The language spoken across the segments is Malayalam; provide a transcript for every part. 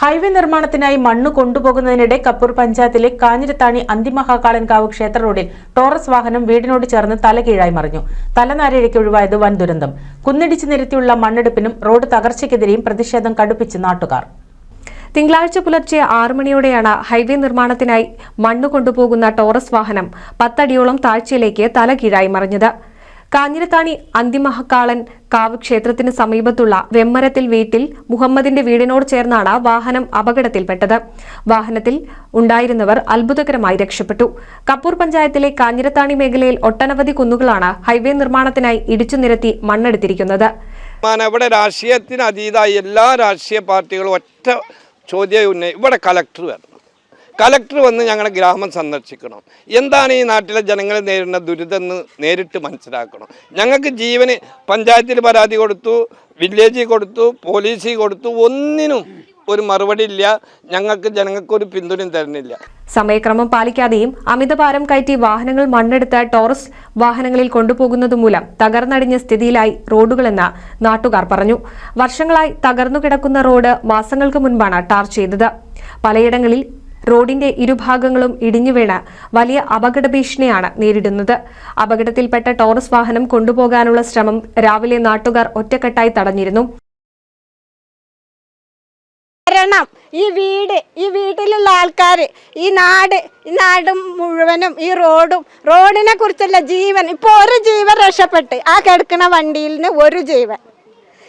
ഹൈവേ നിർമ്മാണത്തിനായി മണ്ണ് കൊണ്ടുപോകുന്നതിനിടെ കപ്പൂർ പഞ്ചായത്തിലെ കാഞ്ഞിരത്താണി അന്തിമഹാകാളൻകാവ് ക്ഷേത്ര റോഡിൽ ടോറസ് വാഹനം വീടിനോട് ചേർന്ന് തലകീഴായി മറിഞ്ഞു. തലനാരിഴയ്ക്ക് ഒഴിവായത് വൻ ദുരന്തം. കുന്നിടിച്ച് നിരത്തിയുള്ള മണ്ണെടുപ്പിനും റോഡ് തകർച്ചയ്ക്കെതിരെയും പ്രതിഷേധം കടുപ്പിച്ച് നാട്ടുകാർ. തിങ്കളാഴ്ച പുലർച്ചെ ആറു മണിയോടെയാണ് ഹൈവേ നിർമ്മാണത്തിനായി മണ്ണ് കൊണ്ടുപോകുന്ന ടോറസ് വാഹനം പത്തടിയോളം താഴ്ചയിലേക്ക് തലകീഴായി മറിഞ്ഞത്. കാഞ്ഞിരത്താണി അന്തിമഹക്കാളൻ കാവ് ക്ഷേത്രത്തിന് സമീപത്തുള്ള വെമ്മരത്തിൽ വീട്ടിൽ മുഹമ്മദിന്റെ വീടിനോട് ചേർന്നാണ് വാഹനം അപകടത്തിൽപ്പെട്ടത്. വാഹനത്തിൽ ഉണ്ടായിരുന്നവർ അത്ഭുതകരമായി രക്ഷപ്പെട്ടു. കപ്പൂർ പഞ്ചായത്തിലെ കാഞ്ഞിരത്താണി മേഖലയിൽ ഒട്ടനവധി കുന്നുകളാണ് ഹൈവേ നിർമ്മാണത്തിനായി ഇടിച്ചു നിരത്തി മണ്ണെടുത്തിരിക്കുന്നത്. ഇവിടെ രാഷ്ട്രീയത്തിന് എല്ലാ രാഷ്ട്രീയ പാർട്ടികളും ഒറ്റ ചോദ്യം ഇവിടെ കലക്ടർ വരണം. കലക്ടർ വന്ന് ഞങ്ങളുടെ ഗ്രാമം സന്ദർശിക്കണം. എന്താണ് ഈ നാട്ടിലെ ജനങ്ങൾ നേരിടുന്ന ദുരിതം നേരിട്ട് മനസ്സിലാക്കണം. ഞങ്ങൾക്ക് ജീവന് പഞ്ചായത്തിൽ പരാതി കൊടുത്തു വില്ലേജിൽ കൊടുത്തു പോലീസിൽ കൊടുത്തു ഒന്നിനും ഒരു മറുപടി ഇല്ല. ഞങ്ങൾക്ക് ജനങ്ങൾക്ക് ഒരു പിന്തുണയും തരുന്നില്ല. സമയക്രമം പാലിക്കാതെയും അമിതഭാരം കയറ്റി വാഹനങ്ങൾ മണ്ണെടുത്ത ടോറസ് വാഹനങ്ങളിൽ കൊണ്ടുപോകുന്നതുമൂലം തകർന്നടിഞ്ഞ സ്ഥിതിയിലായി റോഡുകളെന്ന് നാട്ടുകാർ പറഞ്ഞു. വർഷങ്ങളായി തകർന്നു കിടക്കുന്ന റോഡ് മാസങ്ങൾക്ക് മുൻപാണ് ടാർ ചെയ്തത്. പലയിടങ്ങളിൽ റോഡിന്റെ ഇരുഭാഗങ്ങളും ഇടിഞ്ഞു വീണ് വലിയ അപകട ഭീഷണിയാണ് നേരിടുന്നത്. അപകടത്തിൽപ്പെട്ട ടോറസ് വാഹനം കൊണ്ടുപോകാനുള്ള ശ്രമം രാവിലെ നാട്ടുകാർ ഒറ്റക്കെട്ടായി തടഞ്ഞിരുന്നു. ഈ വീട് ഈ വീട്ടിലുള്ള ആൾക്കാർ ഈ നാട് ഈ നാടും മുഴുവനും ഈ റോഡും റോഡിനെ കുറിച്ചുള്ള ജീവൻ ഇപ്പോൾ ഒരു ജീവൻ രക്ഷപ്പെട്ട് ആ കിടക്കുന്ന വണ്ടിയിൽ നിന്ന് ഒരു ജീവൻ.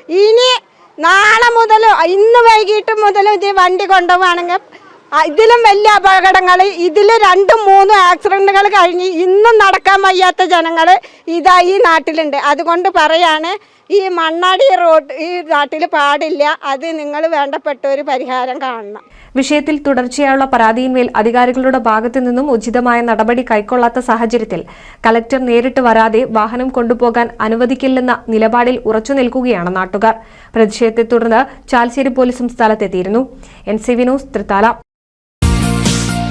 ഇനി നാളെ മുതലോ ഇന്ന് വൈകിട്ട് മുതലോ ഇത് വണ്ടി കൊണ്ടുപോവാണെങ്കിൽ ആ, ഇതിലും വലിയ അപകടങ്ങൾ ഇതിൽ രണ്ടും മൂന്നും ആക്സിഡന്റുകൾ കഴിഞ്ഞ് ഇന്നും നടക്കാൻ വയ്യാത്ത ജനങ്ങൾ ഇതാ ഈ നാട്ടിലുണ്ട്. അതുകൊണ്ട് പറയാണ് ഈ മണ്ണാടി റോഡ് ഈ നാട്ടിൽ പാടില്ല. അത് നിങ്ങൾ വേണ്ടപ്പെട്ട ഒരു പരിഹാരം കാണണം. വിഷയത്തിൽ തുടർച്ചയായുള്ള പരാതിയിന്മേൽ അധികാരികളുടെ ഭാഗത്തു നിന്നും ഉചിതമായ നടപടി കൈക്കൊള്ളാത്ത സാഹചര്യത്തിൽ കലക്ടർ നേരിട്ട് വരാതെ വാഹനം കൊണ്ടുപോകാൻ അനുവദിക്കില്ലെന്ന നിലപാടിൽ ഉറച്ചു നിൽക്കുകയാണ് നാട്ടുകാർ. പ്രതിഷേധത്തെ തുടർന്ന് ചാൽശ്ശേരി പോലീസും സ്ഥലത്തെത്തിയിരുന്നു. N C Vinos Thrithala.